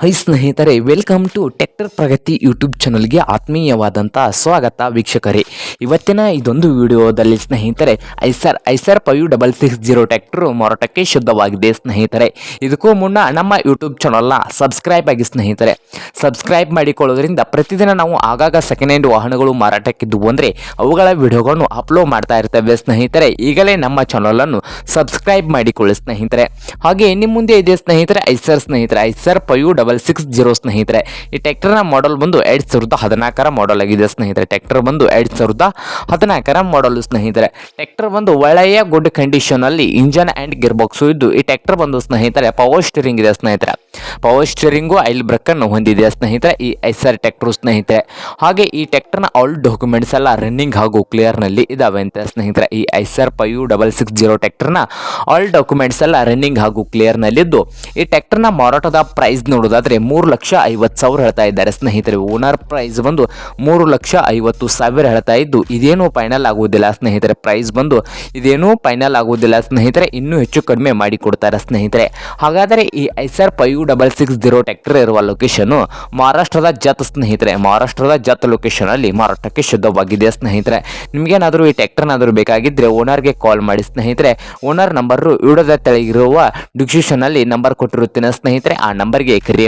High ಸ್ನೇಹಿತರೆ welcome to tractor Pragati YouTube ಚಾನಲ್ಗೆ ಆತ್ಮೀಯವಾದಂಥ ಸ್ವಾಗತ ವೀಕ್ಷಕರೇ. ಇವತ್ತಿನ ಇದೊಂದು ವಿಡಿಯೋದಲ್ಲಿ ಸ್ನೇಹಿತರೆ, Eicher Eicher five double six zero tractor ಮಾರಾಟಕ್ಕೆ ಶುದ್ಧವಾಗಿದೆ ಸ್ನೇಹಿತರೆ. ಇದಕ್ಕೂ ಮುನ್ನ ನಮ್ಮ ಯೂಟ್ಯೂಬ್ ಚಾನಲ್ನ ಸಬ್ಸ್ಕ್ರೈಬ್ ಆಗಿ ಸ್ನೇಹಿತರೆ. ಸಬ್ಸ್ಕ್ರೈಬ್ ಮಾಡಿಕೊಳ್ಳೋದ್ರಿಂದ ಪ್ರತಿದಿನ ನಾವು ಆಗಾಗ ಸೆಕೆಂಡ್ ಹ್ಯಾಂಡ್ ವಾಹನಗಳು ಮಾರಾಟಕ್ಕಿದ್ದು ಅಂದರೆ ಅವುಗಳ ವಿಡಿಯೋಗಳನ್ನು ಅಪ್ಲೋಡ್ ಮಾಡ್ತಾ ಇರ್ತೇವೆ ಸ್ನೇಹಿತರೆ. ಈಗಲೇ ನಮ್ಮ ಚಾನಲನ್ನು ಸಬ್ಸ್ಕ್ರೈಬ್ ಮಾಡಿಕೊಳ್ಳಿ ಸ್ನೇಹಿತರೆ. ಹಾಗೆ ನಿಮ್ಮ ಮುಂದೆ ಇದೆ ಸ್ನೇಹಿತರೆ, ಐಸರ್ ಸ್ನೇಹಿತರೆ, ಐಸರ್ ಡಬಲ್ ಸಿಕ್ಸ್ ಜೀರೋ ಸ್ನೇಹಿತರೆ. ಈ ಟ್ಯಾಕ್ಟರ್ನ ಮಾಡಲ್ ಬಂದು ಎರಡು ಸಾವಿರದ ಹದಿನಾಲ್ಕರ ಮಾಡಲ್ ಆಗಿದೆ ಸ್ನೇಹಿತರೆ. ಟ್ಯಾಕ್ಟರ್ ಬಂದು ಎರಡು ಸಾವಿರದ ಹದಿನಾಲ್ಕರ ಮಾಡಲ್ ಸ್ನೇಹಿತರೆ. ಟ್ಯಾಕ್ಟರ್ ಬಂದು ಒಳ್ಳೆಯ ಗುಡ್ ಕಂಡೀಷನ್ ಅಲ್ಲಿ ಇಂಜನ್ ಆ್ಯಂಡ್ ಗಿರ್ ಬಾಕ್ಸು ಇದ್ದು, ಈ ಟ್ಯಾಕ್ಟರ್ ಬಂದು ಸ್ನೇಹಿತರೆ ಪವರ್ ಸ್ಟೀರಿಂಗ್ ಇದೆ ಸ್ನೇಹಿತರೆ. ಪವರ್ ಸ್ಟೀರಿಂಗು ಐಲ್ ಬ್ರೇಕ್ ಅನ್ನು ಹೊಂದಿದೆ ಸ್ನೇಹಿತರೆ, ಈ ಐಸರ್ ಟ್ಯಾಕ್ಟ್ರು ಸ್ನೇಹಿತರೆ. ಹಾಗೆ ಈ ಟ್ಯಾಕ್ಟರ್ನ ಆಲ್ ಡಾಕ್ಯುಮೆಂಟ್ಸ್ ಎಲ್ಲ ರನ್ನಿಂಗ್ ಹಾಗೂ ಕ್ಲಿಯರ್ನಲ್ಲಿ ಇದಾವೆ ಅಂತ ಸ್ನೇಹಿತರೆ. ಈ Eicher U double six zero ಟ್ಯಾಕ್ಟರ್ನ all documents ಎಲ್ಲ ರನ್ನಿಂಗ್ ಹಾಗೂ ಕ್ಲಿಯರ್ನಲ್ಲಿದ್ದು ಈ ಟ್ಯಾಕ್ಟರ್ನ ಮಾರಾಟದ ಪ್ರೈಸ್ ನೋಡೋದಾದ್ರೆ ಮೂರು ಲಕ್ಷ ಐವತ್ತು ಸಾವಿರ ಹೇಳ್ತಾ ಇದ್ದಾರೆ. ಸ್ನೇಹಿತರೆ ಓನರ್ ಪ್ರೈಸ್ ಬಂದು ಮೂರು ಲಕ್ಷ ಐವತ್ತು ಸಾವಿರ ಹೇಳ್ತಾ ಇದ್ದು, ಇದೇನು ಫೈನಲ್ ಆಗುವುದಿಲ್ಲ. ಸ್ನೇಹಿತರೆ ಪ್ರೈಸ್ ಬಂದು ಇದೇನು ಫೈನಲ್ ಆಗುವುದಿಲ್ಲ. ಸ್ನೇಹಿತರೆ, ಇನ್ನೂ ಹೆಚ್ಚು ಕಡಿಮೆ ಮಾಡಿ ಕೊಡ್ತಾರೆ ಸ್ನೇಹಿತರೆ. ಹಾಗಾದರೆ ಈ Eicher five double six zero tractor ಇರುವ ಲೊಕೇಶನ್ ಮಹಾರಾಷ್ಟ್ರದ ಜತ್ ಸ್ನೇಹಿತರೆ, ಮಹಾರಾಷ್ಟ್ರದ ಜತ್ ಲೊಕೇಶನ್ ಅಲ್ಲಿ ಮಾರಾಟಕ್ಕೆ ಶುದ್ಧವಾಗಿದೆ ಸ್ನೇಹಿತರೆ. ನಿಮಗೇನಾದರೂ ಈ ಟ್ಯಾಕ್ಟರ್ನಾದರೂ ಬೇಕಾಗಿದ್ದರೆ ಓನರ್ಗೆ ಕಾಲ್ ಮಾಡಿ ಸ್ನೇಹಿತರೆ. ಓನರ್ ನಂಬರು ವಿಡಿಯೋದ ತೆಳಗಿರುವ ಡಿಸ್ಕ್ರಿಪ್ಷನ್ ಅಲ್ಲಿ ನಂಬರ್ ಕೊಟ್ಟಿರುತ್ತೇನೆ ಸ್ನೇಹಿತರೆ. ಆ ನಂಬರ್ಗೆ ಕರೆ